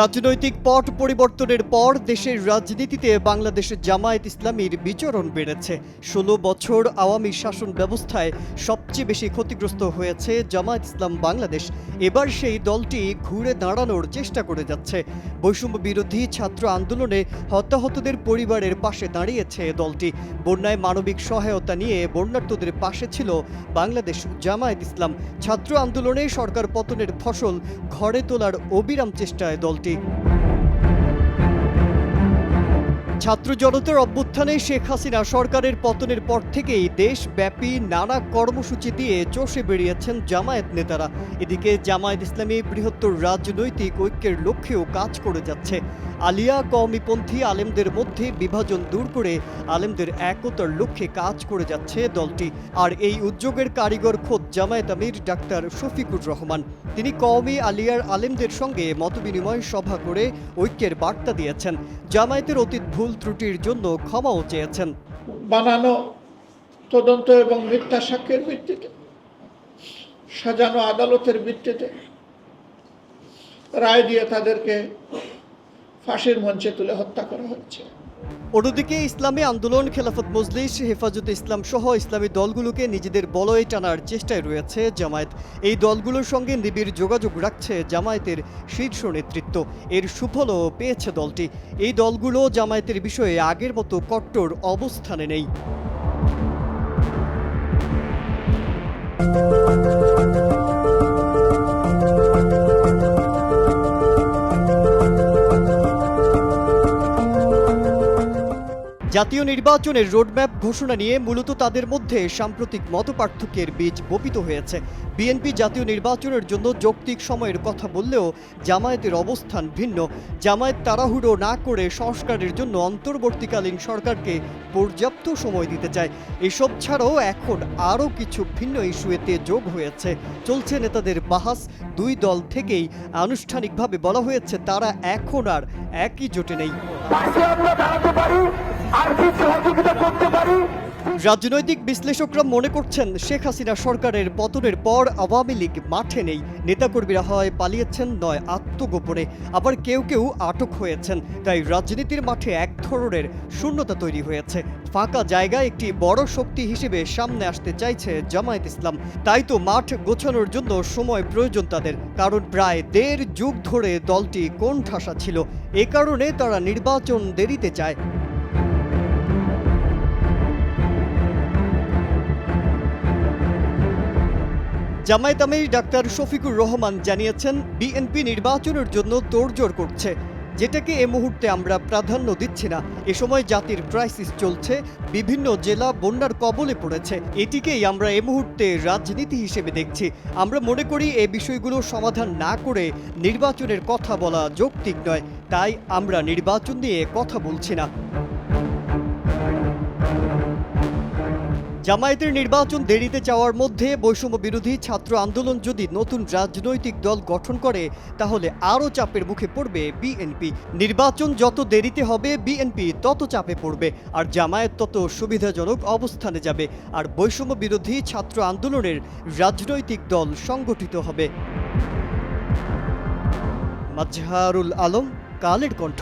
রাজনৈতিক পট পরিবর্তনের পর দেশের রাজনীতিতে বাংলাদেশের জামায়াত ইসলামীর বিচরণ বেড়েছে। ষোলো বছর আওয়ামী শাসন ব্যবস্থায় সবচেয়ে বেশি ক্ষতিগ্রস্ত হয়েছে জামায়াত ইসলাম বাংলাদেশ। এবার সেই দলটি ঘুরে দাঁড়ানোর চেষ্টা করে যাচ্ছে। বৈষম্য বিরোধী ছাত্র আন্দোলনে হতাহতদের পরিবারের পাশে দাঁড়িয়েছে দলটি। বন্যায় মানবিক সহায়তা নিয়ে বন্যার্থদের পাশে ছিল বাংলাদেশ জামায়াত ইসলাম। ছাত্র আন্দোলনে সরকার পতনের ফসল ঘরে তোলার অবিরাম চেষ্টায় দলটি। safety. ছাত্র জনতার অভ্যুত্থানে শেখ হাসিনা সরকারের পতনের পর থেকেই দেশব্যাপী নানা কর্মসূচি দিয়ে চষে বেরিয়েছেন জামায়াত নেতারা। এদিকে জামায়াত ইসলামী বৃহত্তর রাজনৈতিক ঐক্যের লক্ষ্যেও কাজ করে যাচ্ছে। আলিয়া কওমিপন্থী আলেমদের মধ্যে বিভাজন দূর করে আলেমদের একতার লক্ষ্যে কাজ করে যাচ্ছে দলটি। আর এই উদ্যোগের কারিগর খোদ জামায়াত আমির ডাক্তার শফিকুর রহমান। তিনি কওমি আলিয়ার আলেমদের সঙ্গে মতবিনিময় সভা করে ঐক্যের বার্তা দিয়েছেন। জামায়াতের অতীত ভুল ত্রুটির জন্য ক্ষমাও চেয়েছেন। বানানো তদন্ত এবং মিথ্যা সাক্ষ্যের ভিত্তিতে, সাজানো আদালতের ভিত্তিতে, রায় দিয়ে তাদেরকে ফাঁসির মঞ্চে তুলে হত্যা করা হচ্ছে। অন্যদিকে ইসলামী আন্দোলন, খেলাফত মজলিস, হেফাজত ইসলাম সহ ইসলামী দলগুলোকে নিজেদের বলয়ে টানার চেষ্টায় রয়েছে জামায়াত। এই দলগুলোর সঙ্গে নিবিড় যোগাযোগ রাখছে জামায়াতের শীর্ষ নেতৃত্ব। এর সুফলও পেয়েছে দলটি। এই দলগুলো জামায়াতের বিষয়ে আগের মতো কট্টর অবস্থানে নেই। জাতীয় নির্বাচনের রোডম্যাপ ঘোষণা নিয়ে মূলত তাদের মধ্যে সাম্প্রতিক মতপার্থক্যের বীজ বপিত হয়েছে। বিএনপি জাতীয় নির্বাচনের জন্য যৌক্তিক সময়ের কথা বললেও জামায়াতের অবস্থান ভিন্ন। জামায়াত তাড়াহুড়ো না করে সংস্কারের জন্য অন্তর্বর্তীকালীন সরকারকে পর্যাপ্ত সময় দিতে চায়। এসব ছাড়াও এখন আরও কিছু ভিন্ন ইস্যুয়েতে যোগ হয়েছে। চলছে নেতাদের বাহাস। দুই দল থেকেই আনুষ্ঠানিকভাবে বলা হয়েছে তারা এখন আর একই জোটে নেই। আর্থিক সহযোগিতা করতে পারি? রাজনৈতিক বিশ্লেষকরা মনে করছেন শেখ হাসিনা সরকারের পতনের পর আওয়ামী লীগ মাঠে নেই। নেতাকর্মীরা হয় পালিয়েছেন, নয় আত্মগোপনে। আবার কেউ কেউ আটক হয়েছেন। তাই রাজনীতির মাঠে এক ধরনের শূন্যতা তৈরি হয়েছে। ফাঁকা জায়গায় একটি বড় শক্তি হিসেবে সামনে আসতে চাইছে জামায়াত ইসলাম। তাই তো মাঠ গোছানোর জন্য সময় প্রয়োজন তাদের। কারণ প্রায় দেড় যুগ ধরে দলটি কোন ঠাসা ছিল। এ কারণে তারা নির্বাচন দেরিতে চায়। জামায়াত আমির ডাক্তার শফিকুর রহমান জানিয়েছেন, বিএনপি নির্বাচনের জন্য তোড়জোড় করছে, যেটাকে এ মুহূর্তে আমরা প্রাধান্য দিচ্ছি না। এ সময় জাতির ক্রাইসিস চলছে, বিভিন্ন জেলা বন্যার কবলে পড়েছে। এটিকেই আমরা এ মুহূর্তে রাজনীতি হিসেবে দেখছি। আমরা মনে করি এ বিষয়গুলো সমাধান না করে নির্বাচনের কথা বলা যৌক্তিক নয়, তাই আমরা নির্বাচন নিয়ে কথা বলছি না। জামায়াতের নির্বাচন দেরিতে চাওয়ার মধ্যে বৈষম্য বিরোধী ছাত্র আন্দোলন যদি নতুন রাজনৈতিক দল গঠন করে, তাহলে আরও চাপের মুখে পড়বে বিএনপি। নির্বাচন যত দেরিতে হবে বিএনপি তত চাপে পড়বে, আর জামায়াত তত সুবিধাজনক অবস্থানে যাবে, আর বৈষম্য বিরোধী ছাত্র আন্দোলনের রাজনৈতিক দল সংগঠিত হবে। মাজহারুল আলম, কালের কণ্ঠ।